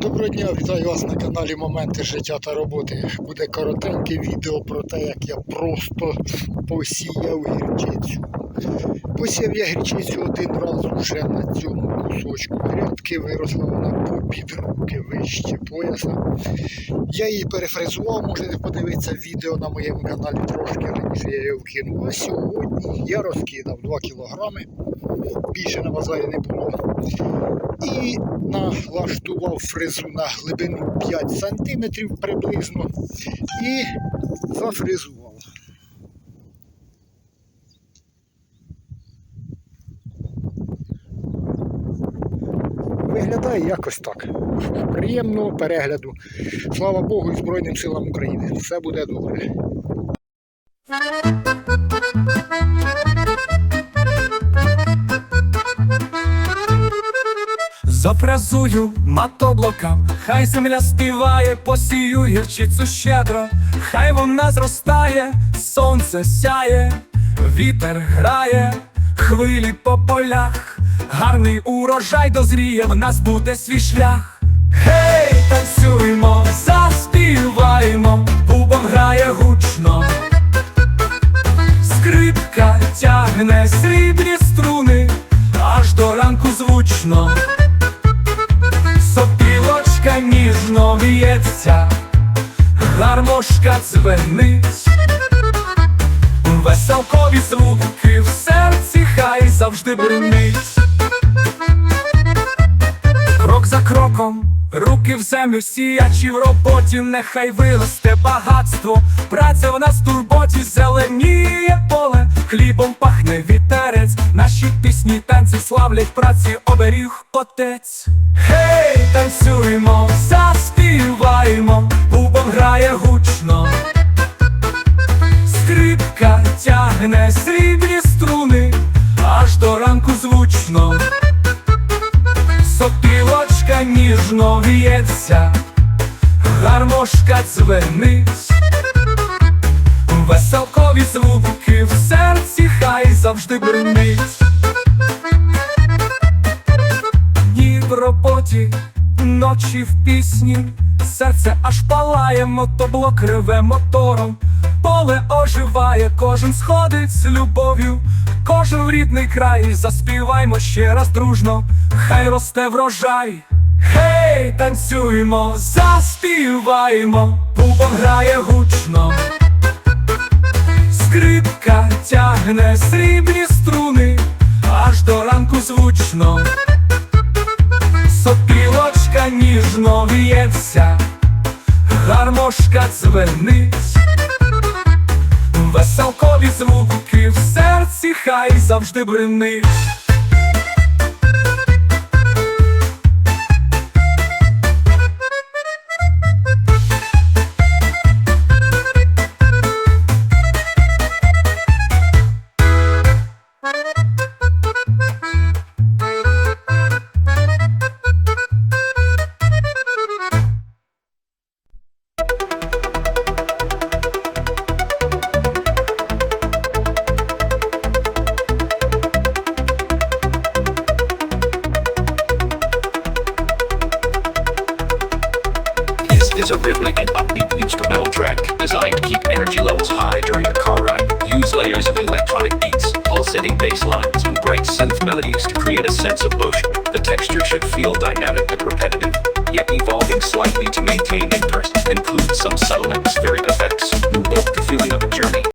Доброго дня, вітаю вас на каналі Моменти життя та роботи. Буде коротеньке відео про те, як я просто посіяв гірчицю. Посіяв я гірчицю один раз уже на цьому кусочку грядки, виросла вона по руки вище пояса. Я її перефрезував, можете подивитися відео на моєму каналі трошки раніше я її вкинув. А сьогодні я розкидав 2 кілограми, більше на базарі не було і налаштував фрезу на глибину 5 см приблизно і зафрезував. Виглядає якось так. Приємного перегляду. Слава Богу і Збройним силам України. Все буде добре. Запразую матоблокам, хай земля співає, посію гірчицю щедро, хай вона зростає, сонце сяє, вітер грає, хвилі по полях, гарний урожай дозріє, в нас буде свій шлях. Гей, танцюємо, заспіваємо, бубон грає гучно. Скрипка тягне срібні струни, аж до ранку звучно. Сопілочка ніжно в'ється, гармошка дзвенить, веселкові звуки в серці хай завжди бринить. Крок за кроком, руки в землю сіячі в роботі, нехай виросте багатство, праця в нас в турботі, зеленіє поле, хлібом пахне вітерець, наші пісні, танці славлять праці, оберіг отець. Гей, танцюємо, заспіваємо, гармошка дзвенить, веселкові звуки в серці хай завжди бринить. Дні в роботі, ночі в пісні, серце аж палає, мотоблок реве мотором, поле оживає, кожен сходить з любов'ю, кожен рідний край, заспіваймо ще раз дружно, хай росте врожай. Гей, танцюємо, заспіваємо, бубон грає гучно. Скрипка тягне срібні струни, аж до ранку звучно. Сопілочка ніжно в'ється, гармошка дзвенить, веселкові звуки в серці хай завжди бринить. Is a rhythmic and upbeat instrumental track designed to keep energy levels high during a car ride. Use layers of electronic beats, pulsating bass lines, and bright synth melodies to create a sense of motion. The texture should feel dynamic and repetitive, yet evolving slightly to maintain interest. Include some subtle atmospheric effects,